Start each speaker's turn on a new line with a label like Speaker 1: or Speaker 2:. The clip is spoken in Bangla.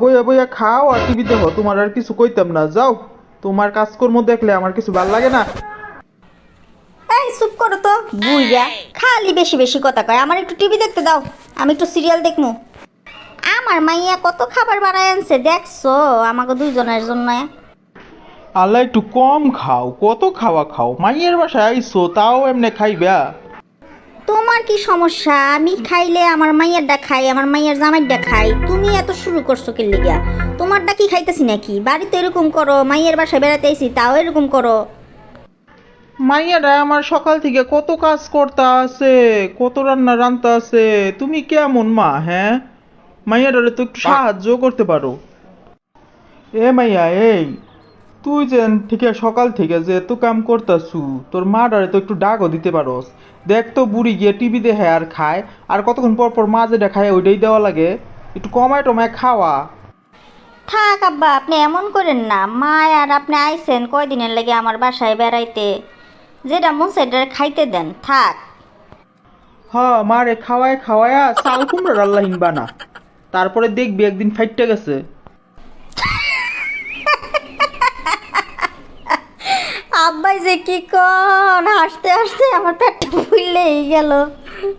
Speaker 1: বইয়া বইয়া খাও আর টিভি দেখো। তোমার আর কিছু কইতাম না। যাও তোমার কাজকর্ম দেখলে আমার কিছু ভালো লাগে না।
Speaker 2: এই চুপ করো তো। বুইয়া খালি বেশি বেশি কথা কয়। আমার একটু টিভি দেখতে দাও। আমি একটু সিরিয়াল দেখমু। আমার মাইয়া কত খাবার বানায় আনছে দেখছ? আমাকে দুইজনের জন্য।
Speaker 1: আল্লাহ একটু কম খাও। কত খাওয়া খাও? মাইয়ের বাসায় আইসো তাও এমনি খাইবা?
Speaker 2: তোমার কি সমস্যা? আমি খাইলে আমার মাইয়ারটা খাই আমার মাইয়ার জামাইরটা খাই তুমি এত শুরু করছ কি লিগা? তোমারটা কি খাইতেছি নাকি? বাড়িতে এরকম করো মাইয়ের বাসায় বেড়াতে আইছি তাও এরকম করো।
Speaker 1: মাইয়ারা আমার সকাল থেকে কত কাজ করতে আছে কত রান্না রান্তা আছে তুমি কেমন মা হ্যাঁ? মাইয়াটারে তো একটু সাহায্য করতে পারো। এ মাইয়া এই তুই যে থেকে সকাল থেকে যে এত কাম করতাছু তোর মাটারে তো একটু ডাকও দিতে পারোস। দেখ তো বুড়ি গিয়ে টিভি দেখে আর খায় আর কতক্ষণ পর পর মা যেটা খায় ওইটাই দেওয়া লাগে। একটু কমায় টমায় খাওয়া।
Speaker 2: থাক আব্বা আপনি এমন করেন না। মা আর আপনি আইছেন কয়দিনের লাগে আমার বাসায় বেড়াইতে? যেটা মন সেটা খাইতে দেন থাক।
Speaker 1: হ মারে খাওয়ায় খাওয়ায়া চাল কুমড়ার আল্লাহিন বানা তারপরে দেখবি একদিন ফাইটটা গেছে।
Speaker 2: আব্বাই যে কি কন হাসতে হাসতে আমার পেটটা ফুললেই গেল।